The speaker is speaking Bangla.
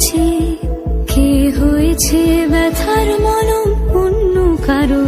বুঝি কে হয়েছে ব্যথার মনম অন্য কারও